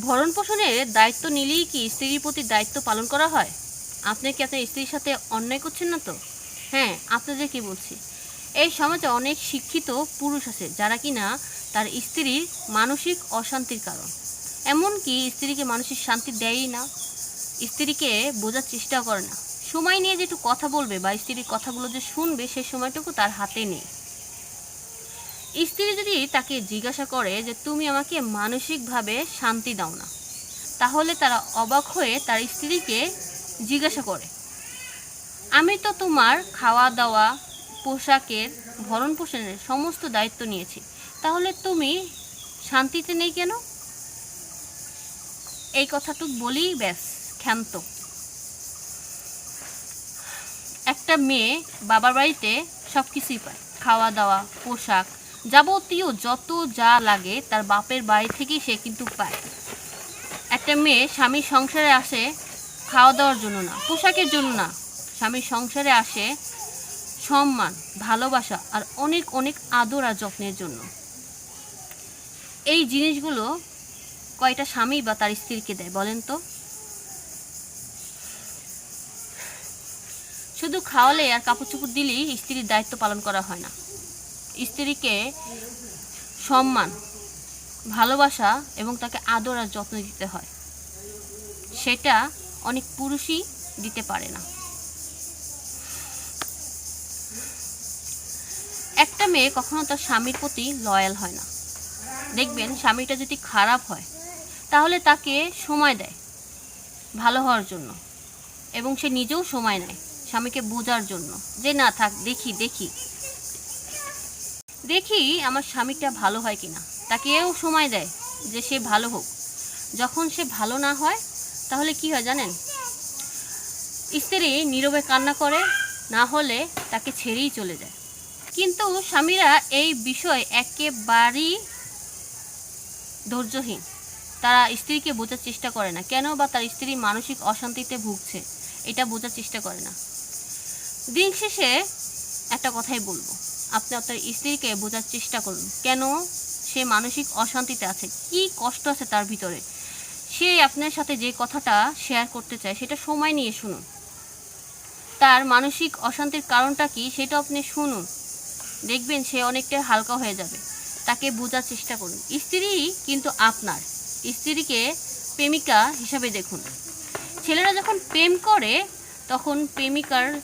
ভরণ পোষণের দায়িত্ব নিলেই কি স্ত্রীর প্রতি দায়িত্ব পালন করা হয়? আপনি কি আপনার স্ত্রীর সাথে অন্যায় করছেন না তো? হ্যাঁ আপনাদের কি বলছি? এই সমাজে অনেক শিক্ষিত পুরুষ আছে যারা কিনা তার স্ত্রীর মানসিক অশান্তির কারণ। এমনকি স্ত্রীকে মানসিক শান্তি দেয়ই না। স্ত্রীকে বোঝার চেষ্টা করে না। সময় নিয়ে যে একটু কথা বলবে বা স্ত্রীর কথাগুলো যে শুনবে সেই সময়টুকু তার হাতে নেই। স্ত্রী যদি তাকে জিজ্ঞাসা করে যে, তুমি আমাকে মানসিকভাবে শান্তি দাও না, তাহলে তারা অবাক হয়ে তার স্ত্রীকে জিজ্ঞাসা করে। আমি তো তোমার খাওয়া দাওয়া পোশাকের ভরণ পোষণের সমস্ত দায়িত্ব নিয়েছি। তাহলে তুমি শান্তিতে নেই কেন? এই কথাটুক বলেই ব্যাস, ক্ষান্ত। একটা মেয়ে বাবার বাড়িতে সব কিছুই পায়। খাওয়া দাওয়া পোশাক যাবতীয় যত যা লাগে তার বাপের বাড়ি থেকেই সে কিন্তু পায়। একটা মেয়ে স্বামীর সংসারে আসে খাওয়া দাওয়ার জন্য না, পোশাকের জন্য না। স্বামীর সংসারে আসে সম্মান, ভালোবাসা আর অনেক অনেক আদর আর যত্নের জন্য। এই জিনিসগুলো কয়টা স্বামী বা তার স্ত্রীকে দেয় বলেন তো? শুধু খাওয়ালে আর কাপড় চোপড় দিলেই স্ত্রীর দায়িত্ব পালন করা হয় না। স্ত্রীকে সম্মান, ভালোবাসা এবং তাকে আদর আর যত্ন দিতে হয়। সেটা অনেক পুরুষই দিতে পারে না। একটা মেয়ে কখনো তার স্বামীর প্রতি লয়াল হয় না। দেখবেন স্বামীটা যদি খারাপ হয়, তাহলে তাকে সময় দেয় ভালো হওয়ার জন্য এবং সে নিজেও সময় নেয় স্বামীকে বোঝার জন্য যে, না থাক, দেখি দেখি। দেখি আমার স্বামীটা ভালো হয় কিনা। তাকেও সময় দেয় যে সে ভালো হোক। যখন সে ভালো না হয়, তাহলে কি হয় জানেন? স্ত্রী নীরবে কান্না করে, না হলে তাকে ছেড়েই চলে যায়। কিন্তু স্বামীরা এই বিষয় একেবারেই ধৈর্যহীন। তারা স্ত্রীকে বোঝার চেষ্টা করে না। কেন বা তার স্ত্রী মানসিক অশান্তিতে ভুগছে, এটা বোঝার চেষ্টা করে না। দিন শেষে একটা কথাই বলব। আপনি আপনার স্ত্রীকে বোঝার চেষ্টা করুন। কেন? সে মানসিক অশান্তিতে আছে। কি কষ্ট আছে তার ভিতরে? সে আপনার সাথে যে কথাটা শেয়ার করতে চায়, সেটা সময় নিয়ে শুনুন। তার মানসিক অশান্তির কারণটা কি, সেটা আপনি শুনুন। দেখবেন সে অনেকটা হালকা হয়ে যাবে। তাকে বোঝার চেষ্টা করুন। স্ত্রী কিন্তু আপনার। স্ত্রীকে প্রেমিকা হিসাবে দেখুন। ছেলেরা যখন প্রেম করে, তখন প্রেমিকার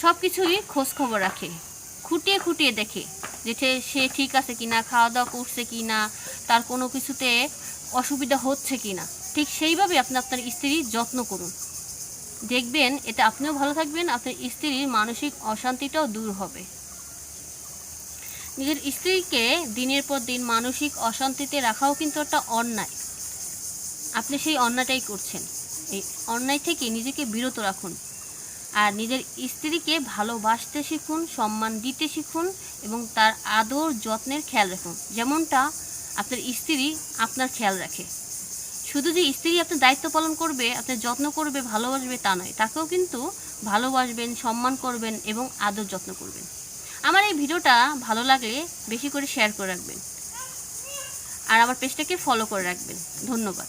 সব কিছুই খোঁজখবর রাখে। খুঁটিয়ে খুঁটিয়ে দেখে যে সে- ঠিক আছে কিনা খাওয়া দাওয়া করছে কিনা, তার কোনো কিছুতে অসুবিধা হচ্ছে কি না ঠিক সেইভাবে আপনি আপনার স্ত্রীর যত্ন করুন। দেখবেন এতে আপনিও ভালো থাকবেন, আপনার স্ত্রীর মানসিক অশান্তিটাও দূর হবে। নিজের স্ত্রীকে দিনের পর দিন মানসিক অশান্তিতে রাখাও কিন্তু একটা অন্যায়। আপনি সেই অন্যায়টাই করছেন। এই অন্যায় থেকে নিজেকে বিরত রাখুন। আর নিজের স্ত্রীকে ভালোবাসতে শিখুন, সম্মান দিতে শিখুন এবং তার আদর যত্নের খেয়াল রাখুন। যেমনটা আপনার স্ত্রী আপনার খেয়াল রাখে। শুধু যে স্ত্রী আপনার দায়িত্ব পালন করবে, আপনার যত্ন করবে, ভালোবাসবে তা নয়, তাকেও কিন্তু ভালোবাসবেন, সম্মান করবেন এবং আদর যত্ন করবেন। আমার এই ভিডিওটা ভালো লাগলে বেশি করে শেয়ার করে রাখবেন। আর আমার পেজটাকে ফলো করে রাখবেন। ধন্যবাদ।